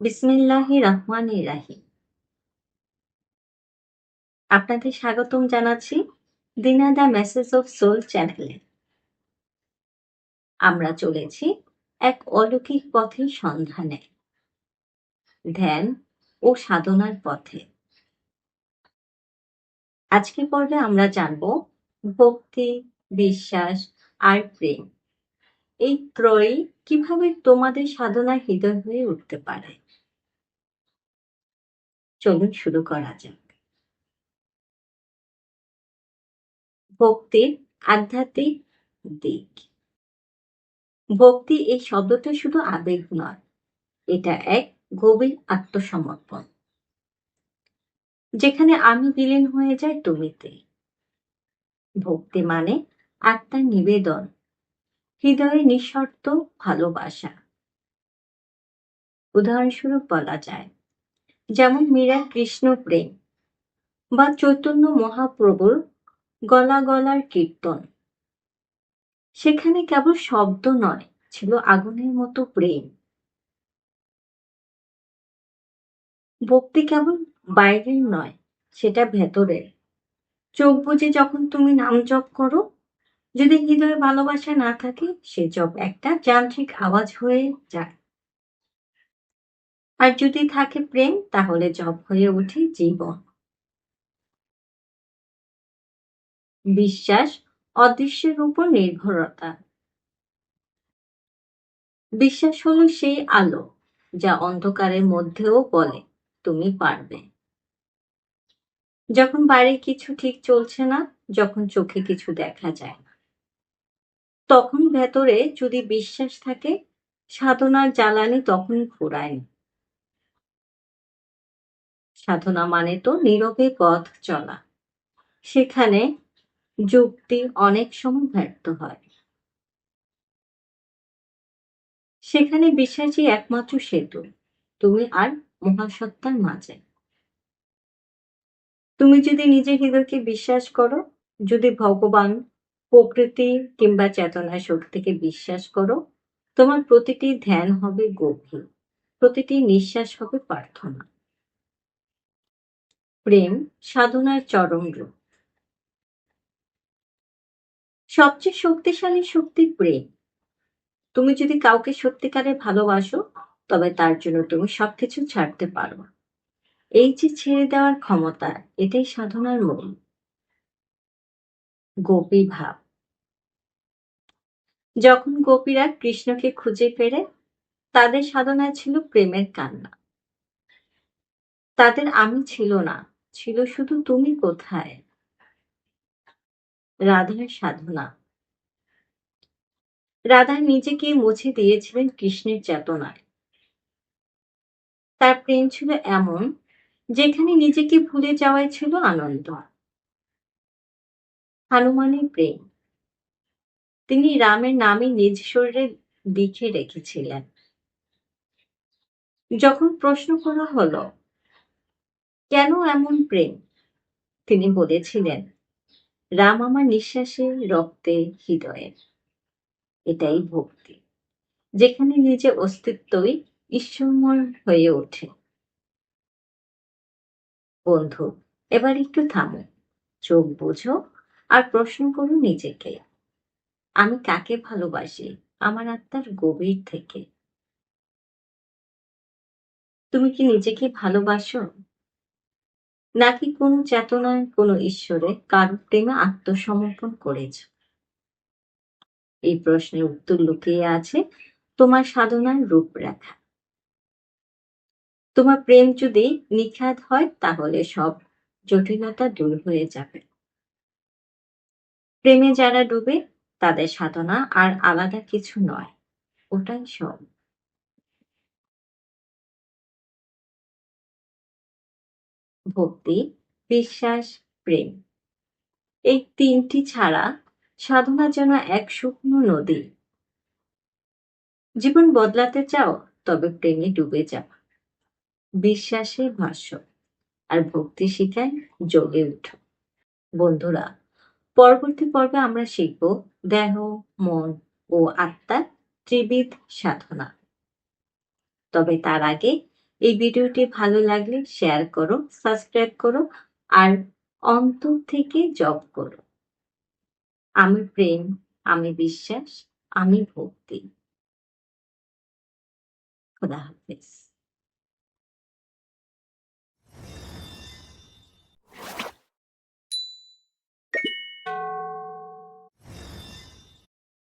বিসমিল্লাহি রহমানির রাহিম। আপনাদের স্বাগতম জানাচ্ছি দিনা দ্য মেসেজ অফ সোল চ্যানেলে। আমরা চলেছি এক অলৌকিক পথের সন্ধানে, ধ্যান ও সাধনার পথে। আজকে পর্বে আমরা জানব ভক্তি, বিশ্বাস আর প্রেম। এই ত্রয়ী কীভাবে তোমাদের সাধনার হৃদয় হয়ে উঠতে পারে? চলুন শুরু করা যাক। ভক্তির আধ্যাত্মিক দিক। ভক্তি এই শব্দটা শুধু আবেগ নয়, এটা এক গভীর আত্মসমর্পণ। যেখানে আমি বিলীন হয়ে যায় তুমিতে। ভক্তি মানে আত্মার নিবেদন, হৃদয়ে নিঃশর্ত ভালোবাসা। উদাহরণস্বরূপ বলা যায় যেমন মীরা কৃষ্ণ প্রেম বা চৈতন্য মহাপ্রভুর গলা গলার কীর্তন। সেখানে কেবল শব্দ নয়, ছিল আগুনের মতো প্রেম। ভক্তি কেবল বাইরের নয়, সেটা ভেতরের। চোখ বুঝে যখন তুমি নাম জপ করো, যদি হৃদয়ে ভালোবাসা না থাকে, সে জপ একটা যান্ত্রিক আওয়াজ হয়ে যায়। আর যদি থাকে প্রেম, তাহলে জপ হয়ে ওঠে জীবন। বিশ্বাস, অদৃশ্যের উপর নির্ভরতা। বিশ্বাস হলো সেই আলো, যা অন্ধকারের মধ্যেও বলে, তুমি পারবে। যখন বাইরে কিছু ঠিক চলছে না, যখন চোখে কিছু দেখা যায় না। তখন ভেতরে যদি বিশ্বাস থাকে, সাধনার জ্বালানি তখন ফুরায় সাধনা মানে তো নীরবে পথ চলা। সেখানে যুক্তি অনেক সময় ব্যর্থ হয়। সেখানে বিশ্বাসই একমাত্র সেতু, তুমি আর মহাসত্তার মাঝে। তুমি যদি নিজের হৃদয়কে বিশ্বাস করো, যদি ভগবান প্রকৃতি কিংবা চেতনা শক্তিকে বিশ্বাস করো, তোমার প্রতিটি ধ্যান হবে গভীর, প্রতিটি নিঃশ্বাস হবে প্রার্থনা। প্রেম সাধনার চরম রূপ। সবচেয়ে শক্তিশালী শক্তি প্রেম। তুমি যদি কাউকে সত্যিকারে ভালোবাসো, তবে তার জন্য তুমি সবকিছু ছাড়তে পারো। এই যে ছেড়ে দেওয়ার ক্ষমতা, এটাই সাধনার মূল। গোপী ভাব। যখন গোপীরা কৃষ্ণকে খুঁজে পেরে তাদের সাধনায় ছিল প্রেমের কান্না। তাদের আমি ছিল না ছিল শুধু তুমি কোথায়? রাধার সাধনা। রাধা নিজেকে মুছে দিয়েছিলেন কৃষ্ণের চেতনায়। তার প্রেম ছিল এমন যেখানে নিজেকে ভুলে যাওয়াই ছিল আনন্দ। হনুমানের প্রেম। তিনি রামের নামে নিজ শরীরে লিখে রেখেছিলেন। যখন প্রশ্ন করা হলো কেন এমন প্রেম? তিনি বলেছিলেন, রাম আমার নিঃশ্বাসে রক্তে হৃদয়ে। এটাই ভক্তি, যেখানে নিজের অস্তিত্বই ঈশ্বরময় হয়ে ওঠে। বন্ধু, এবার একটু থামো, চোখ বোঝো আর প্রশ্ন করো নিজেকে। আমি কাকে ভালোবাসি? আমার আত্মার গভীর থেকে। তুমি কি নিজেকে ভালোবাসো? নাকি কোনো চেতনায় কোনো ঈশ্বরে কারও প্রেমে আত্মসমর্পণ করেছ? এই প্রশ্নের উত্তর লুকিয়ে আছে তোমার সাধনার রূপরেখা। তোমার প্রেম যদি নিখাত হয়, তাহলে সব জটিলতা দূর হয়ে যাবে। প্রেমে যারা ডুবে, তাদের সাধনা আর আলাদা কিছু নয়, ওটাই সব। ভক্তি, বিশ্বাস, প্রেম। এই তিনটি ছাড়া সাধনা যেন এক শুকনো নদী। জীবন বদলাতে চাও, তবে প্রেমে ডুবে যাও। বিশ্বাসে ভাষ্য আর ভক্তি শিখায় যোগে উঠো। বন্ধুরা, পরবর্তী পর্বে আমরা শিখব দেহ, মন ও আত্মার ত্রিবিধ সাধনা। তবে তার আগে এই ভিডিওটি ভালো লাগলে শেয়ার করো সাবস্ক্রাইব করো আর অন্তর থেকে জব করো। আমি প্রেম, আমি বিশ্বাস, আমি ভক্তি। খোদা হাফেজ।